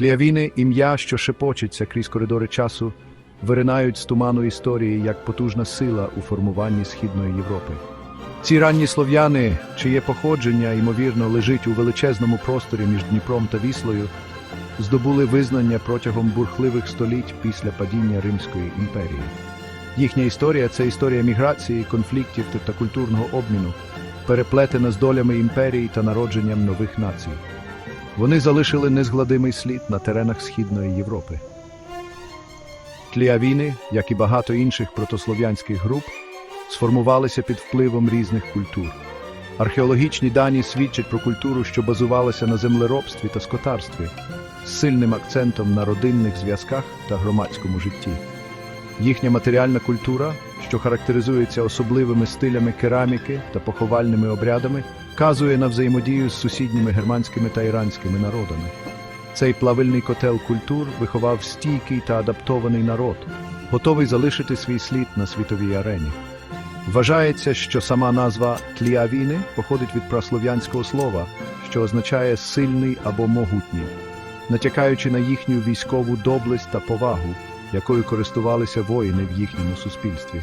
Тліавіни ім'я, що шепочеться крізь коридори часу, виринають з туману історії як потужна сила у формуванні Східної Європи. Ці ранні слов'яни, чиє походження, ймовірно, лежить у величезному просторі між Дніпром та Віслою, здобули визнання протягом бурхливих століть після падіння Римської імперії. Їхня історія це історія міграції, конфліктів та культурного обміну, переплетена з долями імперії та народженням нових націй. Вони залишили незгладимий слід на теренах Східної Європи. Тліавіни, як і багато інших протослов'янських груп, сформувалися під впливом різних культур. Археологічні дані свідчать про культуру, що базувалася на землеробстві та скотарстві, з сильним акцентом на родинних зв'язках та громадському житті. Їхня матеріальна культура, що характеризується особливими стилями кераміки та поховальними обрядами, вказує на взаємодію з сусідніми германськими та іранськими народами. Цей плавильний котел культур виховав стійкий та адаптований народ, готовий залишити свій слід на світовій арені. Вважається, що сама назва тліавіни походить від праслов'янського слова, що означає сильний або могутній, натякаючи на їхню військову доблесть та повагу, якою користувалися воїни в їхньому суспільстві.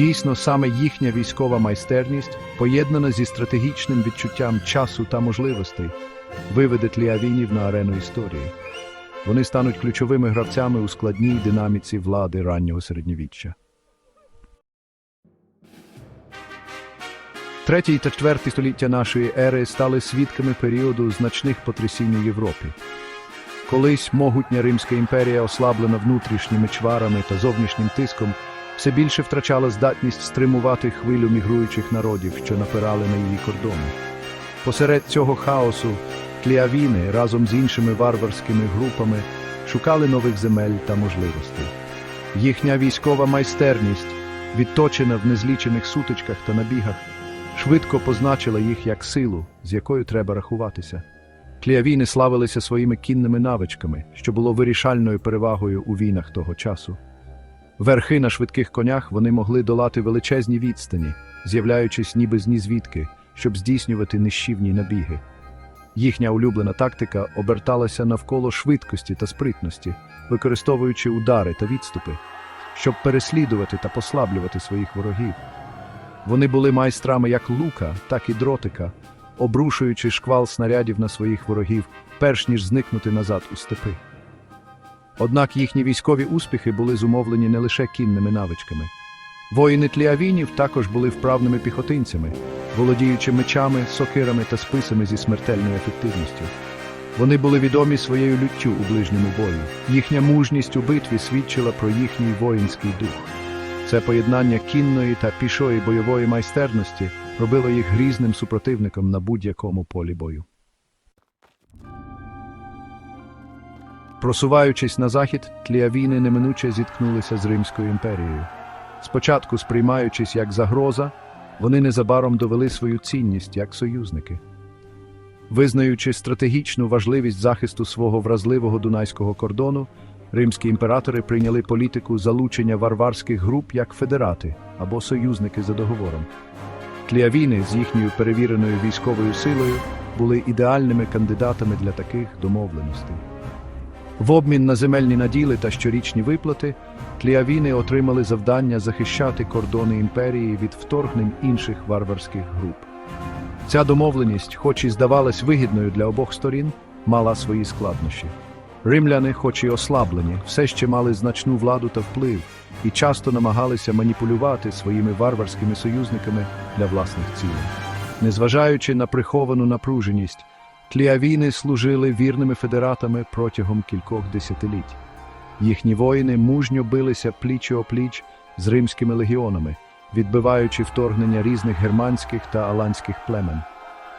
Дійсно, саме їхня військова майстерність, поєднана зі стратегічним відчуттям часу та можливостей, виведе тліавінів на арену історії. Вони стануть ключовими гравцями у складній динаміці влади раннього середньовіччя. Третє та четверте століття нашої ери стали свідками періоду значних потрясінь у Європі. Колись могутня Римська імперія, ослаблена внутрішніми чварами та зовнішнім тиском, все більше втрачала здатність стримувати хвилю мігруючих народів, що напирали на її кордони. Посеред цього хаосу тліавіни разом з іншими варварськими групами шукали нових земель та можливостей. Їхня військова майстерність, відточена в незлічених сутичках та набігах, швидко позначила їх як силу, з якою треба рахуватися. Тліавіни славилися своїми кінними навичками, що було вирішальною перевагою у війнах того часу. Верхи на швидких конях вони могли долати величезні відстані, з'являючись ніби з нізвідки, щоб здійснювати нищівні набіги. Їхня улюблена тактика оберталася навколо швидкості та спритності, використовуючи удари та відступи, щоб переслідувати та послаблювати своїх ворогів. Вони були майстрами як лука, так і дротика, обрушуючи шквал снарядів на своїх ворогів, перш ніж зникнути назад у степи. Однак їхні військові успіхи були зумовлені не лише кінними навичками. Воїни тліавінів також були вправними піхотинцями, володіючи мечами, сокирами та списами зі смертельною ефективністю. Вони були відомі своєю люттю у ближньому бою. Їхня мужність у битві свідчила про їхній воїнський дух. Це поєднання кінної та пішої бойової майстерності робило їх грізним супротивником на будь-якому полі бою. Просуваючись на захід, тліавіни неминуче зіткнулися з Римською імперією. Спочатку сприймаючись як загроза, вони незабаром довели свою цінність як союзники. Визнаючи стратегічну важливість захисту свого вразливого дунайського кордону, римські імператори прийняли політику залучення варварських груп як федерати або союзники за договором. Тліавіни з їхньою перевіреною військовою силою були ідеальними кандидатами для таких домовленостей. В обмін на земельні наділи та щорічні виплати тліавіни отримали завдання захищати кордони імперії від вторгнень інших варварських груп. Ця домовленість, хоч і здавалась вигідною для обох сторін, мала свої складнощі. Римляни, хоч і ослаблені, все ще мали значну владу та вплив і часто намагалися маніпулювати своїми варварськими союзниками для власних цілей. Незважаючи на приховану напруженість, тліавіни служили вірними федератами протягом кількох десятиліть. Їхні воїни мужньо билися пліч о пліч з римськими легіонами, відбиваючи вторгнення різних германських та аланських племен.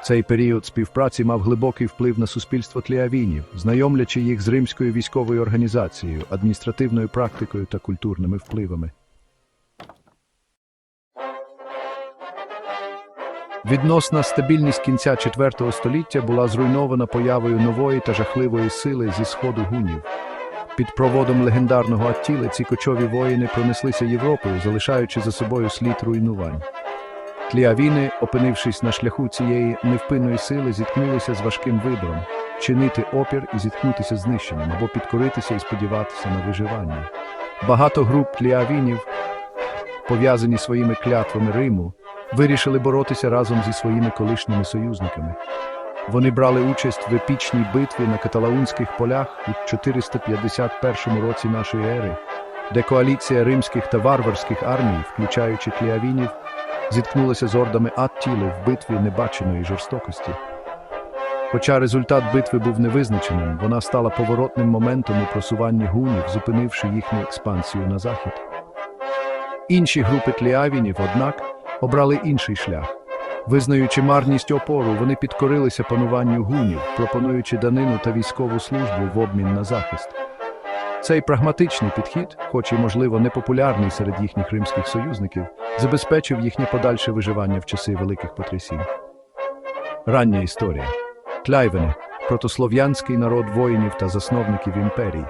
Цей період співпраці мав глибокий вплив на суспільство тліавінів, знайомлячи їх з римською військовою організацією, адміністративною практикою та культурними впливами. Відносна стабільність кінця IV століття була зруйнована появою нової та жахливої сили зі сходу гунів. Під проводом легендарного Аттіли ці кочові воїни пронеслися Європою, залишаючи за собою слід руйнувань. Тліавіни, опинившись на шляху цієї невпинної сили, зіткнулися з важким вибором чинити опір і зіткнутися з знищенням або підкоритися і сподіватися на виживання. Багато груп тліавінів, пов'язані своїми клятвами Риму, вирішили боротися разом зі своїми колишніми союзниками. Вони брали участь в епічній битві на каталаунських полях у 451 році нашої ери, де коаліція римських та варварських армій, включаючи кліавінів, зіткнулася з ордами Аттіли в битві небаченої жорстокості. Хоча результат битви був невизначеним, вона стала поворотним моментом у просуванні гунів, зупинивши їхню експансію на захід. Інші групи тліавінів, однак, обрали інший шлях. Визнаючи марність опору, вони підкорилися пануванню гунів, пропонуючи данину та військову службу в обмін на захист. Цей прагматичний підхід, хоч і, можливо, непопулярний серед їхніх римських союзників, забезпечив їхнє подальше виживання в часи великих потрясінь. Рання історія. Кляйвени – протослов'янський народ воїнів та засновників імперій,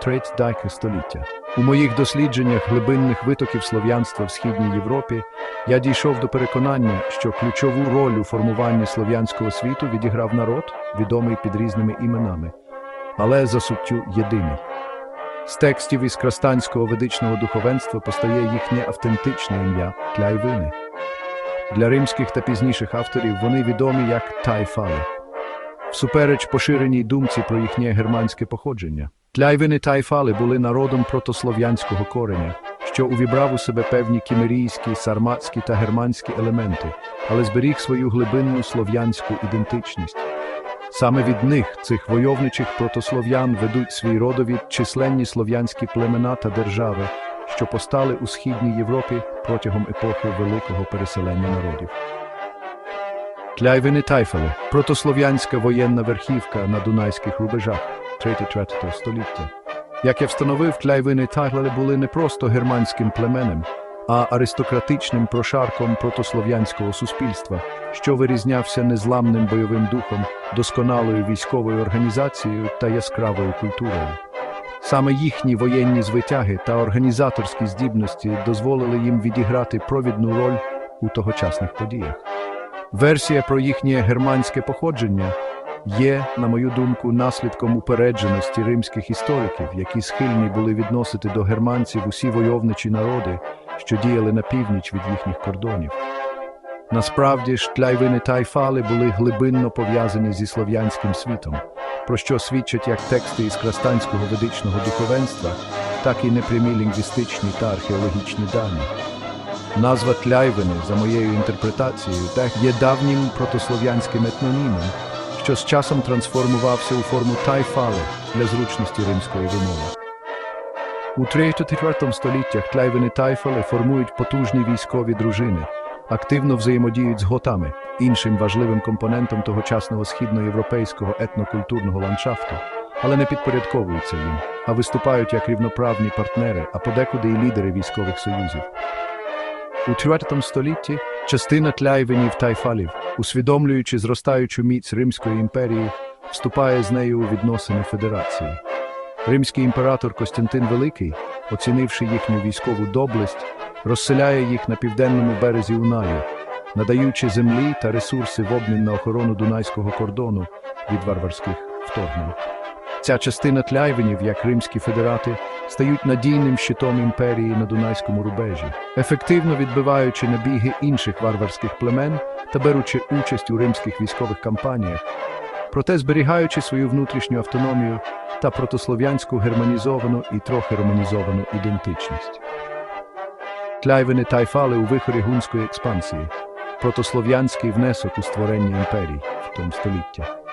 треть дайке століття. У моїх дослідженнях глибинних витоків слов'янства в Східній Європі я дійшов до переконання, що ключову роль у формуванні слов'янського світу відіграв народ, відомий під різними іменами, але за суттю єдиний. З текстів із крастанського ведичного духовенства постає їхнє автентичне ім'я Кляйвини. Для римських та пізніших авторів вони відомі як Тайфали. Всупереч поширеній думці про їхнє германське походження. Тляйвини Тайфали були народом протослов'янського кореня, що увібрав у себе певні кімерійські, сарматські та германські елементи, але зберіг свою глибинну слов'янську ідентичність. Саме від них, цих войовничих протослов'ян, ведуть свій родовід численні слов'янські племена та держави, що постали у Східній Європі протягом епохи великого переселення народів. Кляйвини Тайфели – протослов'янська воєнна верхівка на дунайських рубежах 3-3 століття. Як я встановив, кляйвини Тайфели були не просто германським племенем, а аристократичним прошарком протослов'янського суспільства, що вирізнявся незламним бойовим духом, досконалою військовою організацією та яскравою культурою. Саме їхні воєнні звитяги та організаторські здібності дозволили їм відіграти провідну роль у тогочасних подіях. Версія про їхнє германське походження є, на мою думку, наслідком упередженості римських істориків, які схильні були відносити до германців усі войовничі народи, що діяли на північ від їхніх кордонів. Насправді ж, тляйвини тайфали були глибинно пов'язані зі слов'янським світом, про що свідчать як тексти із крастанського ведичного духовенства, так і непрямі лінгвістичні та археологічні дані. Назва Тляйвини, за моєю інтерпретацією, є давнім протослов'янським етнонімом, що з часом трансформувався у форму тайфали для зручності римської вимови. У 3-4 століттях Тляйвини тайфали формують потужні військові дружини, активно взаємодіють з готами, іншим важливим компонентом тогочасного східноєвропейського етнокультурного ландшафту, але не підпорядковуються їм, а виступають як рівноправні партнери, а подекуди і лідери військових союзів. У 4 столітті частина тляйвинів тайфалів, усвідомлюючи зростаючу міць Римської імперії, вступає з нею у відносини федерації. Римський імператор Костянтин Великий, оцінивши їхню військову доблесть, розселяє їх на південному березі Унаю, надаючи землі та ресурси в обмін на охорону дунайського кордону від варварських вторгнень. Ця частина тляйвинів, як римські федерати, стають надійним щитом імперії на Дунайському рубежі, ефективно відбиваючи набіги інших варварських племен та беручи участь у римських військових кампаніях, проте зберігаючи свою внутрішню автономію та протослов'янську германізовану і трохи романізовану ідентичність. Тляйвини тайфали у вихорі гунської експансії, протослов'янський внесок у створення імперій в тому століття.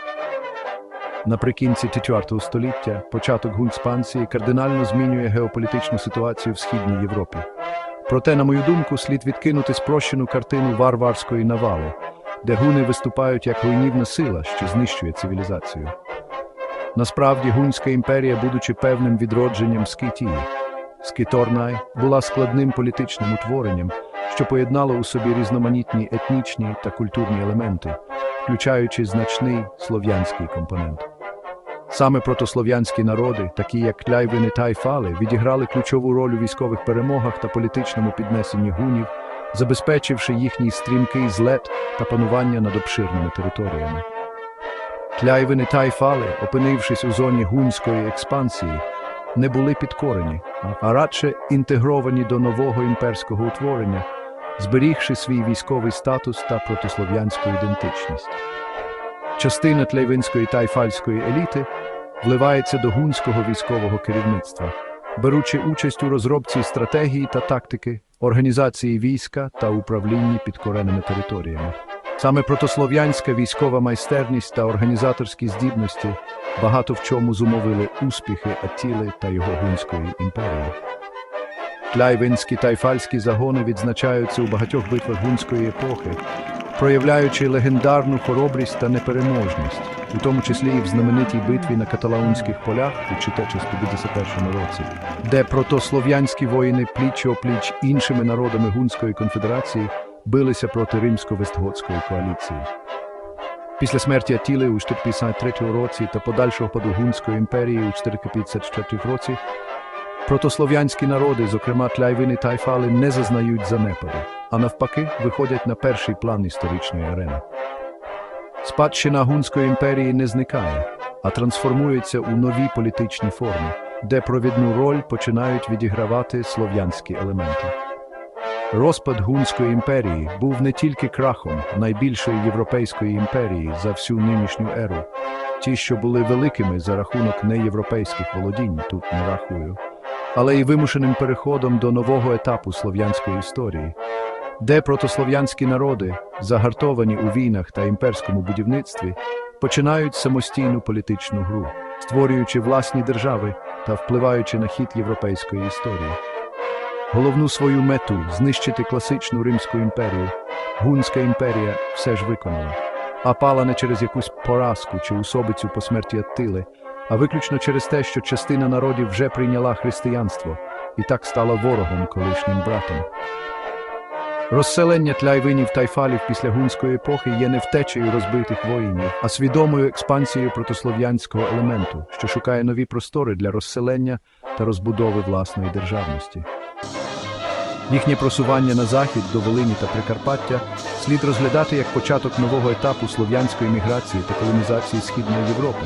Наприкінці 4 століття початок гунспансії кардинально змінює геополітичну ситуацію в Східній Європі. Проте, на мою думку, слід відкинути спрощену картину варварської навали, де гуни виступають як руйнівна сила, що знищує цивілізацію. Насправді, Гунська імперія, будучи певним відродженням Скитії, Скіторнай була складним політичним утворенням, що поєднало у собі різноманітні етнічні та культурні елементи, включаючи значний слов'янський компонент. Саме протослов'янські народи, такі як Кляйвини та Айфали, відіграли ключову роль у військових перемогах та політичному піднесенні гунів забезпечивши їхній стрімкий злет та панування над обширними територіями. Тляйвини Тайфали, опинившись у зоні гунської експансії, не були підкорені, а радше інтегровані до нового імперського утворення, зберігши свій військовий статус та протослов'янську ідентичність. Частина тлейвинської тайфальської еліти вливається до гунського військового керівництва, беручи участь у розробці стратегії та тактики, організації війська та управлінні підкореними територіями. Саме протослов'янська військова майстерність та організаторські здібності багато в чому зумовили успіхи Аттіли та його гунської імперії. Тляйвинські тайфальські загони відзначаються у багатьох битвах гунської епохи, проявляючи легендарну хоробрість та непереможність, у тому числі і в знаменитій битві на каталаунських полях у 1451 році, де протослов'янські воїни пліч-опліч іншими народами Гунської конфедерації билися проти римсько-вестготської коаліції. Після смерті Атіли у 453 році та подальшого паду Гунської імперії у 454 році Протослов'янські народи, зокрема тляйвини та айфали, не зазнають занепаду, а навпаки, виходять на перший план історичної арени. Спадщина Гунської імперії не зникає, а трансформується у нові політичні форми, де провідну роль починають відігравати слов'янські елементи. Розпад Гунської імперії був не тільки крахом найбільшої європейської імперії за всю нинішню еру, ті, що були великими за рахунок неєвропейських володінь, тут не рахую, але й вимушеним переходом до нового етапу слов'янської історії, де протослов'янські народи, загартовані у війнах та імперському будівництві, починають самостійну політичну гру, створюючи власні держави та впливаючи на хід європейської історії. Головну свою мету знищити класичну Римську імперію, Гунська імперія все ж виконала, а пала не через якусь поразку чи усобицю по смерті Аттили, а виключно через те, що частина народів вже прийняла християнство і так стала ворогом колишнім братом. Розселення тляйвинів тайфалів після гунської епохи є не втечею розбитих воїнів, а свідомою експансією протослов'янського елементу, що шукає нові простори для розселення та розбудови власної державності. Їхнє просування на захід до Волині та Прикарпаття слід розглядати як початок нового етапу слов'янської міграції та колонізації Східної Європи,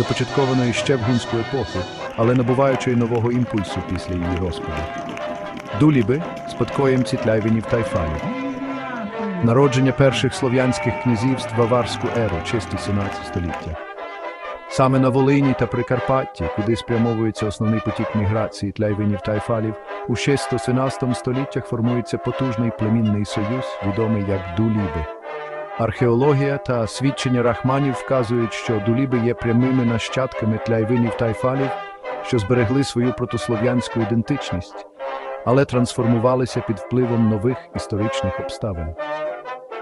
започаткованої ще в гунську епоху, але набуваючої нового імпульсу після її розпаду. Дуліби спадкоємці тляйвинів Тайфалів. Народження перших слов'янських князівств в аварську еру, чисті 17 століття. Саме на Волині та Прикарпатті, куди спрямовується основний потік міграції тляйвинів та айфалів, у 6-17 століттях формується потужний племінний союз, відомий як Дуліби. Археологія та свідчення рахманів вказують, що Дуліби є прямими нащадками тляйвинів та айфалів, що зберегли свою протослов'янську ідентичність, але трансформувалися під впливом нових історичних обставин.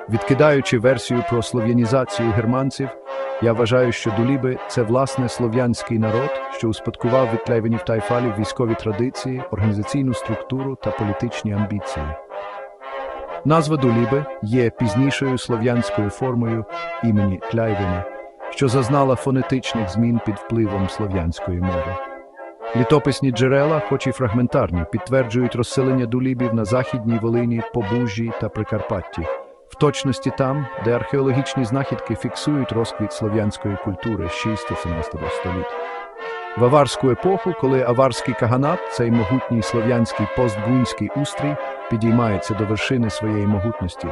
Відкидаючи версію про слов'янізацію германців, я вважаю, що дуліби це власне слов'янський народ, що успадкував від тляйвинів та військові традиції, організаційну структуру та політичні амбіції. Назва дуліби є пізнішою слов'янською формою імені Тляйвина, що зазнала фонетичних змін під впливом слов'янської мови. Літописні джерела, хоч і фрагментарні, підтверджують розселення дулібів на Західній Волині, Побужжі та Прикарпатті, в точності там, де археологічні знахідки фіксують розквіт слов'янської культури 6-17 століття. В аварську епоху, коли аварський каганат, цей могутній слов'янський постгунський устрій, підіймається до вершини своєї могутності,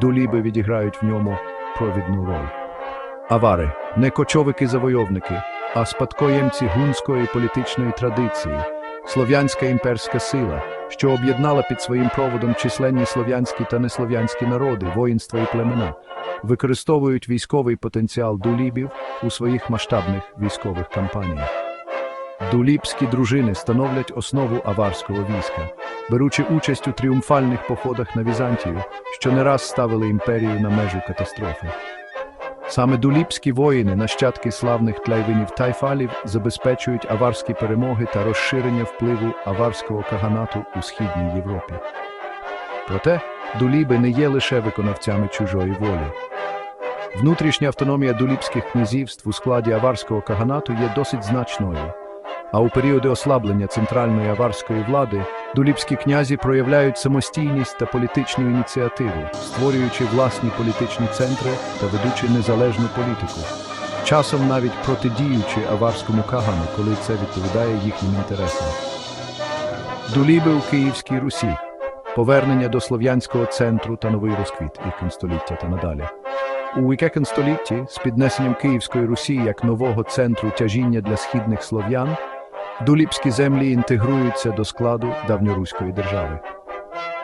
дуліби відіграють в ньому провідну роль. Авари не кочовики-завойовники, а спадкоємці гунської політичної традиції, слов'янська імперська сила, що об'єднала під своїм проводом численні слов'янські та неслов'янські народи, воїнства і племена, використовують військовий потенціал дулібів у своїх масштабних військових кампаніях. Дулібські дружини становлять основу аварського війська, беручи участь у тріумфальних походах на Візантію, що не раз ставили імперію на межу катастрофи. Саме дуліпські воїни, нащадки славних тляйвинів тайфалів, забезпечують аварські перемоги та розширення впливу аварського каганату у Східній Європі. Проте дуліби не є лише виконавцями чужої волі. Внутрішня автономія дуліпських князівств у складі аварського каганату є досить значною, А у періоди ослаблення центральної аварської влади дуліпські князі проявляють самостійність та політичну ініціативу, створюючи власні політичні центри та ведучи незалежну політику, часом навіть протидіючи аварському кагану, коли це відповідає їхнім інтересам. Дуліби у Київській Русі, повернення до слов'янського центру та новий розквіт Ікон століття та надалі. У Ікекен столітті з піднесенням Київської Русі як нового центру тяжіння для східних слов'ян, дуліпські землі інтегруються до складу давньоруської держави.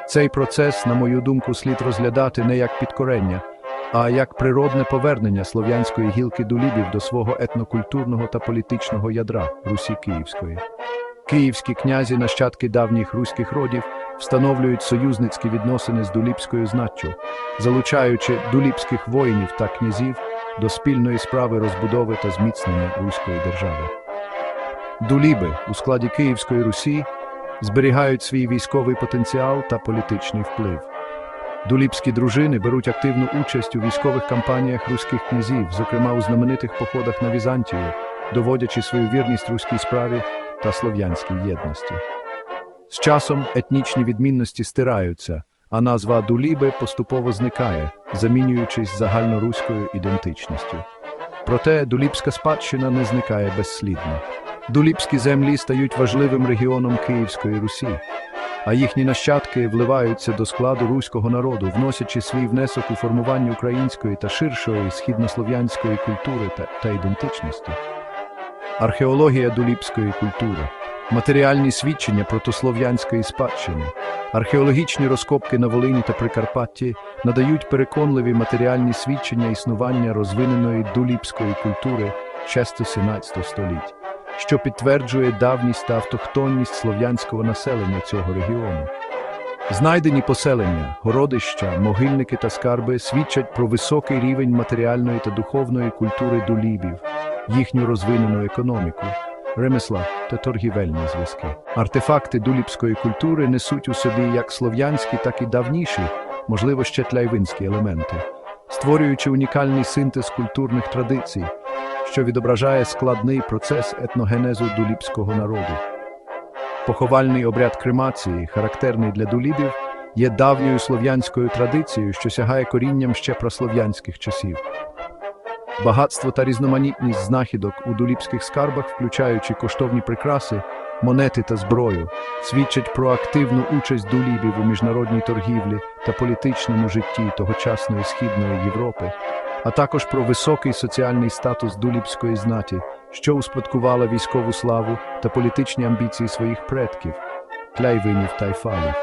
Цей процес, на мою думку, слід розглядати не як підкорення, а як природне повернення слов'янської гілки дулібів до свого етнокультурного та політичного ядра Русі Київської. Київські князі, нащадки давніх руських родів, встановлюють союзницькі відносини з дуліпською знаттю, залучаючи дуліпських воїнів та князів до спільної справи розбудови та зміцнення руської держави. Дуліби у складі Київської Русі зберігають свій військовий потенціал та політичний вплив. Дуліпські дружини беруть активну участь у військових кампаніях руських князів, зокрема у знаменитих походах на Візантію, доводячи свою вірність руській справі та слов'янській єдності. З часом етнічні відмінності стираються, а назва Дуліби поступово зникає, замінюючись загальноруською ідентичністю. Проте дуліпська спадщина не зникає безслідно. Дуліпські землі стають важливим регіоном Київської Русі, а їхні нащадки вливаються до складу руського народу, вносячи свій внесок у формування української та ширшої східнослов'янської культури та, та ідентичності. Археологія дуліпської культури, матеріальні свідчення протослов'янської спадщини, археологічні розкопки на Волині та Прикарпатті надають переконливі матеріальні свідчення існування розвиненої дуліпської культури 6-17 століть, що підтверджує давність та автохтонність слов'янського населення цього регіону. Знайдені поселення, городища, могильники та скарби свідчать про високий рівень матеріальної та духовної культури дулібів, їхню розвинену економіку, ремесла та торгівельні зв'язки. Артефакти дуліпської культури несуть у собі як слов'янські, так і давніші, можливо, ще тляйвинські елементи, створюючи унікальний синтез культурних традицій, що відображає складний процес етногенезу дуліпського народу. Поховальний обряд кремації, характерний для дулібів, є давньою слов'янською традицією, що сягає корінням ще праслов'янських часів. Багатство та різноманітність знахідок у дуліпських скарбах, включаючи коштовні прикраси, монети та зброю, свідчать про активну участь дулібів у міжнародній торгівлі та політичному житті тогочасної східної Європи, а також про високий соціальний статус дуліпської знаті, що успадкувала військову славу та політичні амбіції своїх предків тляйвинів та йфалів.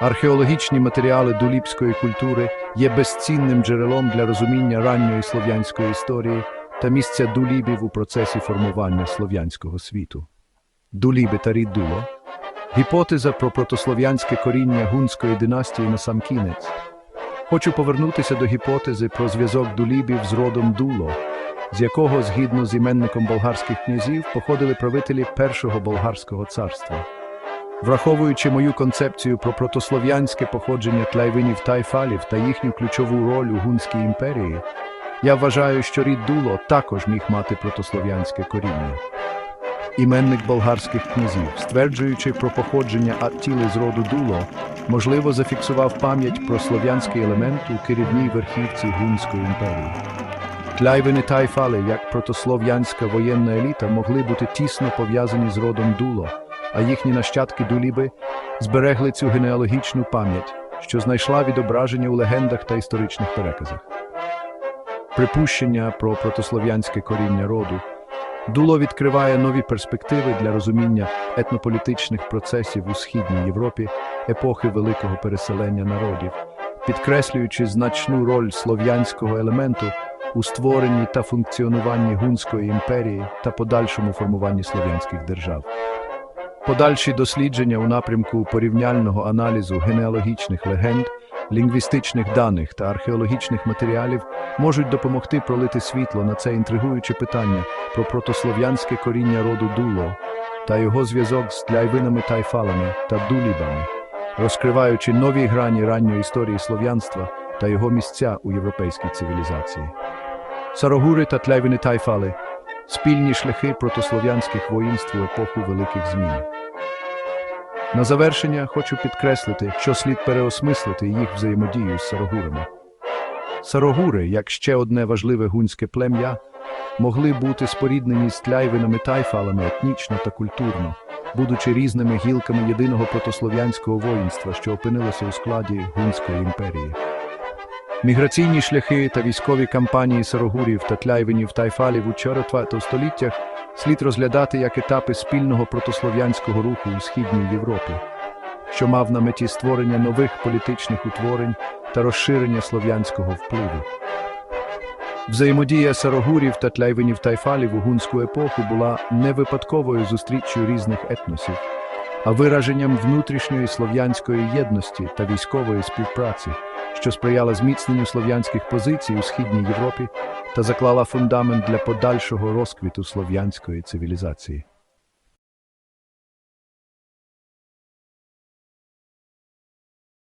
Археологічні матеріали дуліпської культури є безцінним джерелом для розуміння ранньої слов'янської історії та місця дулібів у процесі формування слов'янського світу. Дуліби та рід Дуло – гіпотеза про протослов'янське коріння гунської династії на сам кінець. Хочу повернутися до гіпотези про зв'язок дулібів з родом Дуло, з якого, згідно з іменником болгарських князів, походили правителі Першого болгарського царства. Враховуючи мою концепцію про протослов'янське походження тлайвинів та йфалів та їхню ключову роль у Гунській імперії, я вважаю, що рід Дуло також міг мати протослов'янське коріння. Іменник болгарських князів, стверджуючи про походження Аттіли з роду Дуло, можливо зафіксував пам'ять про слов'янський елемент у керівній верхівці Гунської імперії. Тляйвини та йфали, як протослов'янська воєнна еліта, могли бути тісно пов'язані з родом Дуло, а їхні нащадки Дуліби зберегли цю генеалогічну пам'ять, що знайшла відображення у легендах та історичних переказах. Припущення про протослов'янське коріння роду Дуло відкриває нові перспективи для розуміння етнополітичних процесів у Східній Європі епохи великого переселення народів, підкреслюючи значну роль слов'янського елементу у створенні та функціонуванні Гунської імперії та подальшому формуванні слов'янських держав. Подальші дослідження у напрямку порівняльного аналізу генеалогічних легенд, лінгвістичних даних та археологічних матеріалів можуть допомогти пролити світло на це інтригуюче питання про протослов'янське коріння роду Дуло та його зв'язок з тляйвинами та йфалами та дулібами, розкриваючи нові грані ранньої історії слов'янства та його місця у європейській цивілізації. Сарогури та тляйвини тайфали спільні шляхи протослов'янських воїнств у епоху великих змін. На завершення хочу підкреслити, що слід переосмислити їх взаємодію з сарогурами. Сарогури, як ще одне важливе гунське плем'я, могли бути споріднені з тляйвинами тайфалами етнічно та культурно, будучи різними гілками єдиного протослов'янського воїнства, що опинилося у складі Гунської імперії. Міграційні шляхи та військові кампанії сарогурів та тляйвинів тайфалів у 4 століттях слід розглядати як етапи спільного протослов'янського руху у Східній Європі, що мав на меті створення нових політичних утворень та розширення слов'янського впливу. Взаємодія сарогурів та тляйвинів тайфалів у гунську епоху була не випадковою зустріччю різних етносів, а вираженням внутрішньої слов'янської єдності та військової співпраці, що сприяла зміцненню слов'янських позицій у Східній Європі та заклала фундамент для подальшого розквіту слов'янської цивілізації.